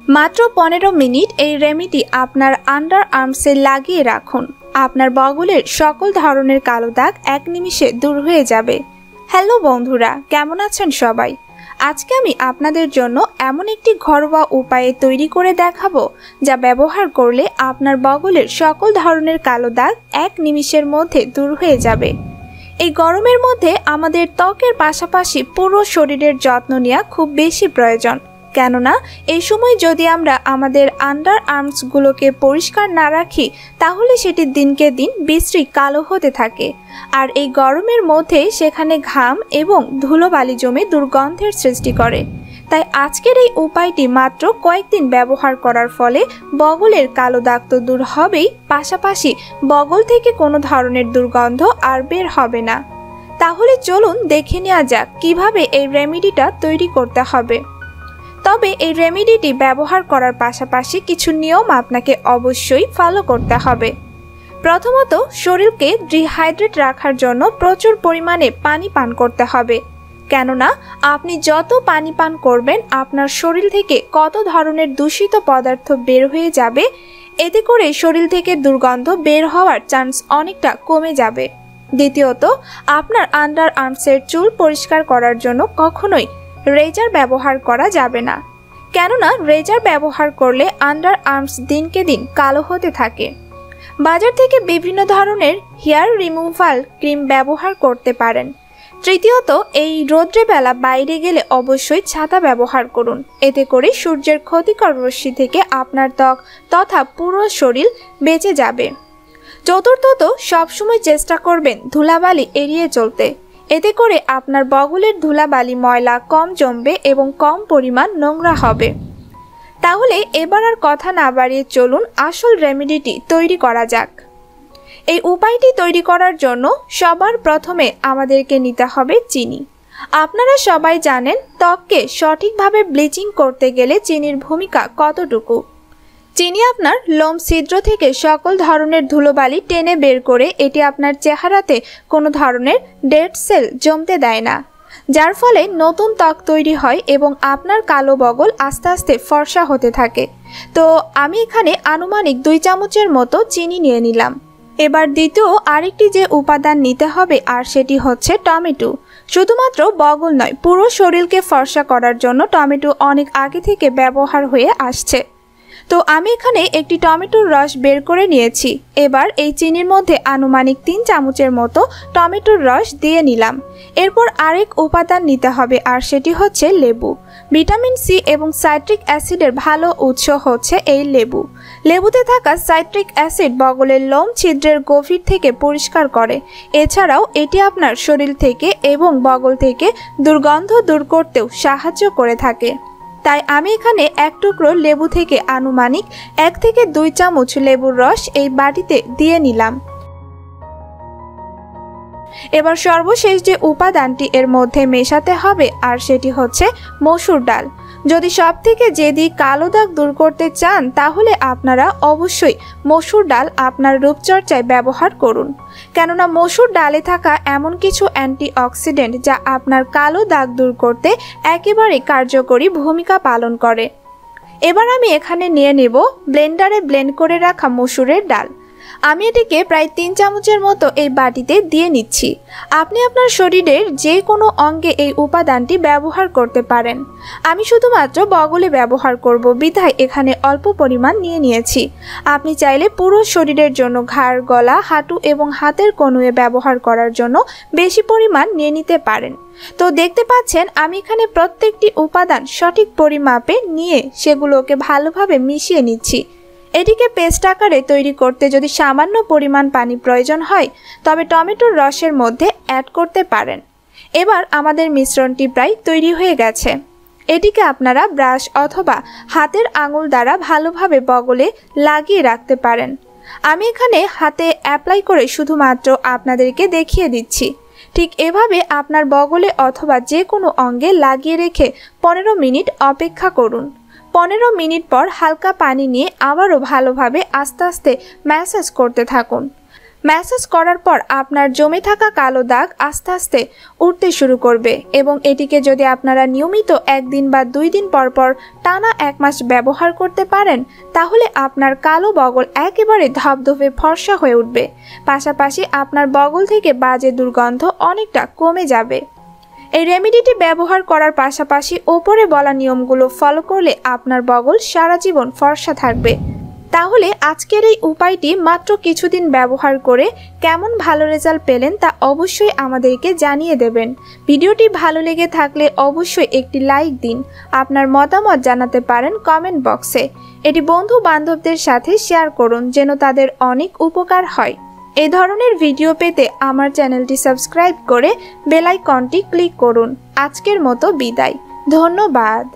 মাত্র পনেরো মিনিট এই রেমেডি আপনার আন্ডার আর্মসে লাগিয়ে রাখুন। আপনার বগলের সকল ধরনের কালো দাগ এক নিমিষে দূর হয়ে যাবে। হ্যালো বন্ধুরা, কেমন আছেন সবাই? আজকে আমি আপনাদের জন্য এমন একটি ঘরোয়া উপায়ে তৈরি করে দেখাবো, যা ব্যবহার করলে আপনার বগলের সকল ধরনের কালো দাগ এক নিমিষের মধ্যে দূর হয়ে যাবে। এই গরমের মধ্যে আমাদের ত্বকের পাশাপাশি পুরো শরীরের যত্ন নেওয়া খুব বেশি প্রয়োজন। কেননা, এই সময় যদি আমরা আমাদের আন্ডার আর্মসগুলোকে পরিষ্কার না রাখি, তাহলে সেটি দিনকে দিন বিশ্রী কালো হতে থাকে। আর এই গরমের মধ্যে সেখানে ঘাম এবং ধুলোবালি জমে দুর্গন্ধের সৃষ্টি করে। তাই আজকের এই উপায়টি মাত্র কয়েকদিন ব্যবহার করার ফলে বগলের কালো দাগ তো দূর হবেই, পাশাপাশি বগল থেকে কোনো ধরনের দুর্গন্ধ আর বের হবে না। তাহলে চলুন দেখে নেওয়া যাক কীভাবে এই রেমেডিটা তৈরি করতে হবে। তবে এই রেমেডিটি ব্যবহার করার পাশাপাশি কিছু নিয়ম আপনাকে অবশ্যই ফলো করতে হবে। প্রথমত, শরীরকে ডিহাইড্রেট রাখার জন্য প্রচুর পরিমাণে পানি পান করতে হবে। কেননা, আপনি যত পানি পান করবেন, আপনার শরীর থেকে কত ধরনের দূষিত পদার্থ বের হয়ে যাবে, এতে করে শরীর থেকে দুর্গন্ধ বের হওয়ার চান্স অনেকটা কমে যাবে। দ্বিতীয়ত, আপনার আন্ডার আর্মসের চুল পরিষ্কার করার জন্য কখনোই রেজার ব্যবহার করা যাবে না। কেননা রেজার ব্যবহার করলে আন্ডার আর্মস দিনকে দিন কালো হতে থাকে। বাজার থেকে বিভিন্ন ধরনের হেয়ার রিমুভাল ক্রিম ব্যবহার করতে পারেন। তৃতীয়ত, এই রৌদ্রে বেলা বাইরে গেলে অবশ্যই ছাতা ব্যবহার করুন। এতে করে সূর্যের ক্ষতিকর রশ্মি থেকে আপনার ত্বক তথা পুরো শরীর বেঁচে যাবে। চতুর্থত, সবসময় চেষ্টা করবেন ধুলাবালি এড়িয়ে চলতে। এতে করে আপনার বগলের ধুলাবালি ময়লা কম জমবে এবং কম পরিমাণ নোংরা হবে। তাহলে এবার আর কথা না বাড়িয়ে চলুন আসল রেমেডিটি তৈরি করা যাক। এই উপায়টি তৈরি করার জন্য সবার প্রথমে আমাদেরকে নিতে হবে চিনি। আপনারা সবাই জানেন ত্বককে সঠিকভাবে ব্লিচিং করতে গেলে চিনির ভূমিকা কতটুকু? চিনি আপনার লোম ছিদ্র থেকে সকল ধরনের ধুলোবালি টেনে বের করে এটি আপনার চেহারাতে কোনো ধরনের ডেড সেল জমতে দেয় না, যার ফলে নতুন ত্বক তৈরি হয় এবং আপনার কালো বগল আস্তে আস্তে ফর্সা হতে থাকে। তো আমি এখানে আনুমানিক দুই চামচের মতো চিনি নিয়ে নিলাম। এবার দ্বিতীয় আরেকটি যে উপাদান নিতে হবে, আর সেটি হচ্ছে টমেটো। শুধুমাত্র বগল নয়, পুরো শরীরকে ফর্সা করার জন্য টমেটো অনেক আগে থেকে ব্যবহার হয়ে আসছে। তো আমি এখানে একটি টমেটোর রস বের করে নিয়েছি। এবার এই চিনির মধ্যে আনুমানিক তিন চামচের মতো টমেটোর রস দিয়ে নিলাম। এরপর আরেক উপাদান নিতে হবে, আর সেটি হচ্ছে লেবু। ভিটামিন সি এবং সাইট্রিক অ্যাসিডের ভালো উৎস হচ্ছে এই লেবু। লেবুতে থাকা সাইট্রিক অ্যাসিড বগলের লোম ছিদ্রের গভীর থেকে পরিষ্কার করে। এছাড়াও এটি আপনার শরীর থেকে এবং বগল থেকে দুর্গন্ধ দূর করতেও সাহায্য করে থাকে। তাই আমি এখানে এক টুকরো লেবু থেকে আনুমানিক এক থেকে দুই চামচ লেবুর রস এই বাটিতে দিয়ে নিলাম। এবার সর্বশেষ যে উপাদানটি এর মধ্যে মেশাতে হবে আর সেটি হচ্ছে মসুর ডাল। যদি সব থেকে যেদি কালো দাগ দূর করতে চান, তাহলে আপনারা অবশ্যই মসুর ডাল আপনার রূপচর্চায় ব্যবহার করুন। কেননা মসুর ডালে থাকা এমন কিছু অ্যান্টিঅক্সিডেন্ট যা আপনার কালো দাগ দূর করতে একেবারে কার্যকরী ভূমিকা পালন করে। এবার আমি এখানে নিয়ে নেব ব্লেন্ডারে ব্লেন্ড করে রাখা মসুরের ডাল। আমি এটিকে প্রায় তিন চামচের মতো এই বাটিতে দিয়ে নিচ্ছি। আপনি আপনার শরীরের যে কোনো অঙ্গে এই উপাদানটি ব্যবহার করতে পারেন। আমি শুধুমাত্র বগলে ব্যবহার করব, বিধায় এখানে অল্প পরিমাণ নিয়ে নিয়েছি। আপনি চাইলে পুরো শরীরের জন্য ঘাড়, গলা, হাঁটু এবং হাতের কনুয়ে ব্যবহার করার জন্য বেশি পরিমাণ নিয়ে নিতে পারেন। তো দেখতে পাচ্ছেন, আমি এখানে প্রত্যেকটি উপাদান সঠিক পরিমাপে নিয়ে সেগুলোকে ভালোভাবে মিশিয়ে নিচ্ছি। এটিকে পেস্ট আকারে তৈরি করতে যদি সামান্য পরিমাণ পানি প্রয়োজন হয়, তবে টমেটোর রসের মধ্যে অ্যাড করতে পারেন। এবার আমাদের মিশ্রণটি প্রায় তৈরি হয়ে গেছে। এটিকে আপনারা ব্রাশ অথবা হাতের আঙুল দ্বারা ভালোভাবে বগলে লাগিয়ে রাখতে পারেন। আমি এখানে হাতে অ্যাপ্লাই করে শুধুমাত্র আপনাদেরকে দেখিয়ে দিচ্ছি। ঠিক এভাবে আপনার বগলে অথবা যে কোনো অঙ্গে লাগিয়ে রেখে পনেরো মিনিট অপেক্ষা করুন। পনেরো মিনিট পর হালকা পানি নিয়ে আবারও ভালোভাবে আস্তে আস্তে ম্যাসাজ করতে থাকুন। ম্যাসাজ করার পর আপনার জমে থাকা কালো দাগ আস্তে আস্তে উঠতে শুরু করবে এবং এটিকে যদি আপনারা নিয়মিত একদিন বা দুই দিন পর পর টানা এক মাস ব্যবহার করতে পারেন, তাহলে আপনার কালো বগল একেবারে ধপধপে ফর্সা হয়ে উঠবে। পাশাপাশি আপনার বগল থেকে বাজে দুর্গন্ধ অনেকটা কমে যাবে। এই রেমেডিটি ব্যবহার করার পাশাপাশি ওপরে বলা নিয়মগুলো ফলো করলে আপনার বগল সারা জীবন ফর্সা থাকবে। তাহলে আজকের এই উপায়টি মাত্র কিছুদিন ব্যবহার করে কেমন ভালো রেজাল্ট পেলেন তা অবশ্যই আমাদেরকে জানিয়ে দেবেন। ভিডিওটি ভালো লেগে থাকলে অবশ্যই একটি লাইক দিন। আপনার মতামত জানাতে পারেন কমেন্ট বক্সে এটি বন্ধু বান্ধবদের সাথে শেয়ার করুন যেন তাদের অনেক উপকার হয়। এ ধরনের ভিডিও পেতে আমার চ্যানেলটি সাবস্ক্রাইব করে বেলাইকনটি ক্লিক করুন। আজকের মতো বিদায়। ধন্যবাদ।